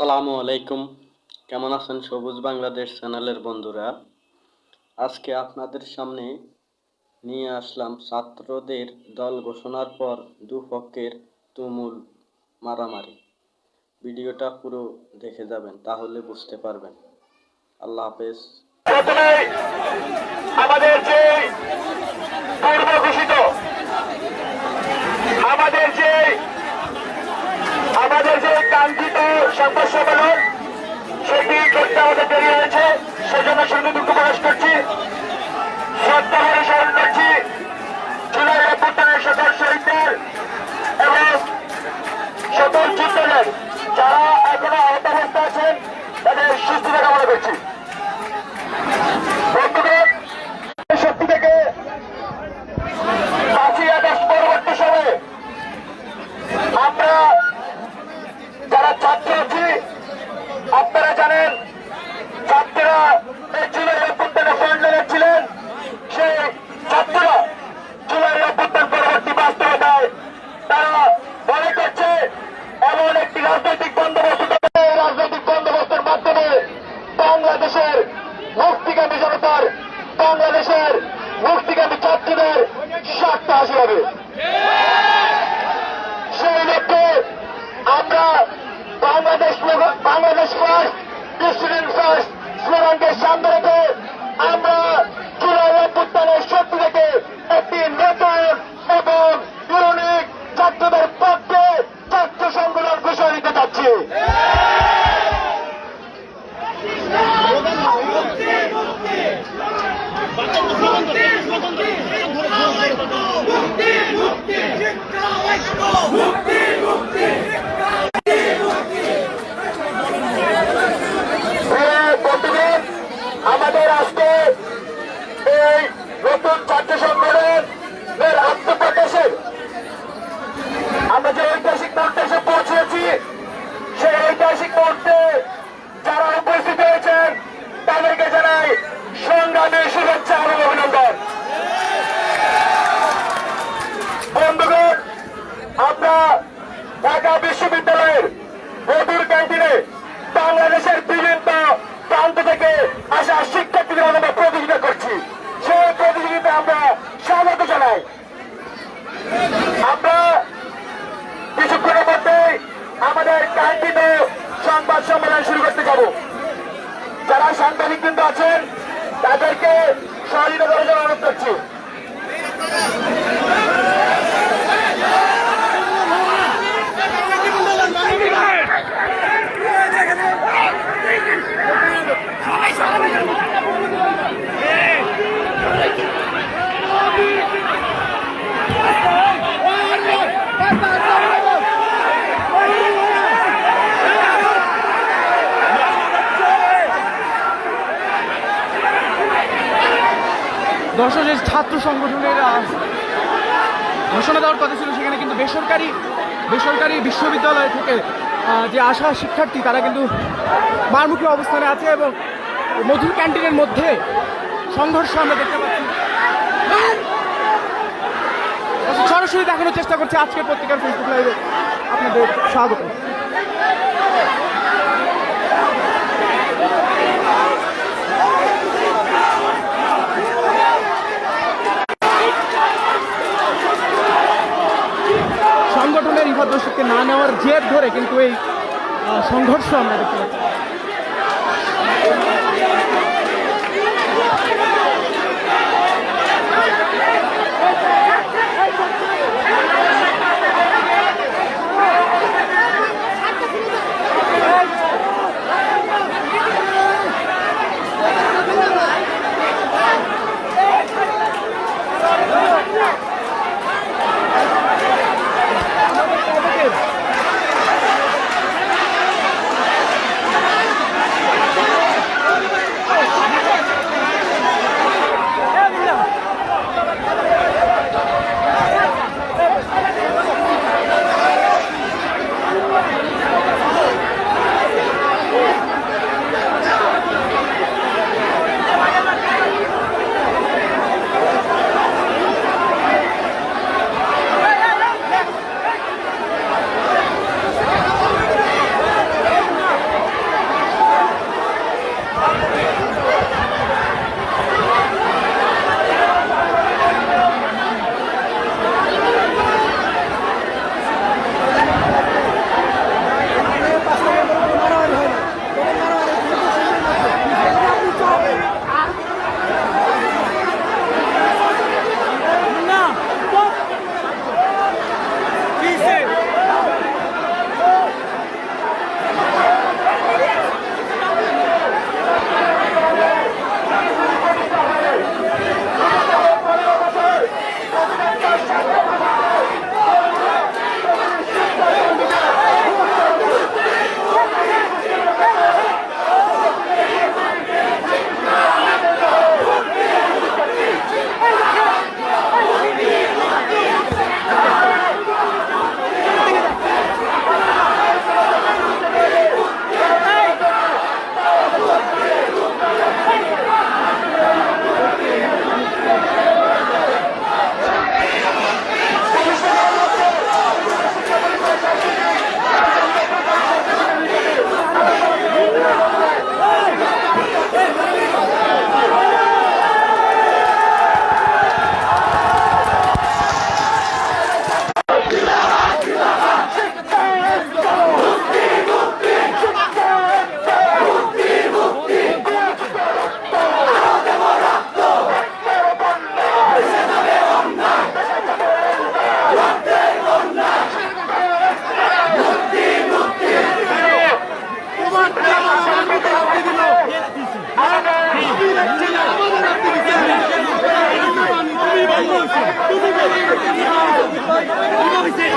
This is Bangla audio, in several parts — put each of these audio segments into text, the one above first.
আসসালামু আলাইকুম। কেমন আছেন? সবুজ বাংলাদেশ চ্যানেলের বন্ধুরা। আজকে আপনাদের সামনে নিয়ে আসলাম ছাত্রদের দল ঘোষণার পর দুপক্ষের তুমুল মারামারি। ভিডিওটা পুরো দেখে যাবেন, তাহলে বুঝতে পারবেন। আল্লাহ হাফেজ। আমাদের যে আমাদের যে আমাদের যে কাঙ্ক্ষিত সংবাদ সম্মেলন সেটি করতে আমাদের দেরি হয়েছে সেজন্য সেগুলো দুঃখ জানাই সংগ্রামী শুভেচ্ছা এবং অভিনন্দন। বন্ধুগণ, আমরা ঢাকা বিশ্ববিদ্যালয়ের মধুর ক্যান্টিনে বাংলাদেশের বিভিন্ন প্রান্ত থেকে আসা শিক্ষার্থীদের আমরা প্রতিযোগিতা করছি সেই প্রতিযোগিতা আমরা স্বাগত জানাই আমরা কিছুক্ষণের মধ্যেই আমাদের কাঙ্ক্ষিত সংবাদ সম্মেলন শুরু করতে যাব যারা সাংবাদিক কিন্তু আছেন তাদেরকে সহযোগিতা করার জন্য অনুরোধ করছি দর্শক যে ছাত্র সংগঠনের ঘোষণা দেওয়ার কথা ছিল, সেখানে কিন্তু বেসরকারি বেসরকারি বিশ্ববিদ্যালয় থেকে যে আসা শিক্ষার্থী, তারা কিন্তু মারমুখী অবস্থানে আছে এবং মধুর ক্যান্টিনের মধ্যে সংঘর্ষ আমরা দেখতে পাচ্ছি। সরাসরি দেখানোর চেষ্টা করছি আজকের পত্রিকার ফেসবুক লাইভে আপনাদের স্বাগত। কিন্তু এই সংঘর্ষ আমরা দেখতে পাচ্ছি।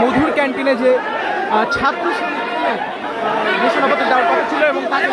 মধুর ক্যান্টিনে যে আহ, ছাত্র আহ, ঘোষণাপত্র দেওয়ার কথা ছিল এবং তাকে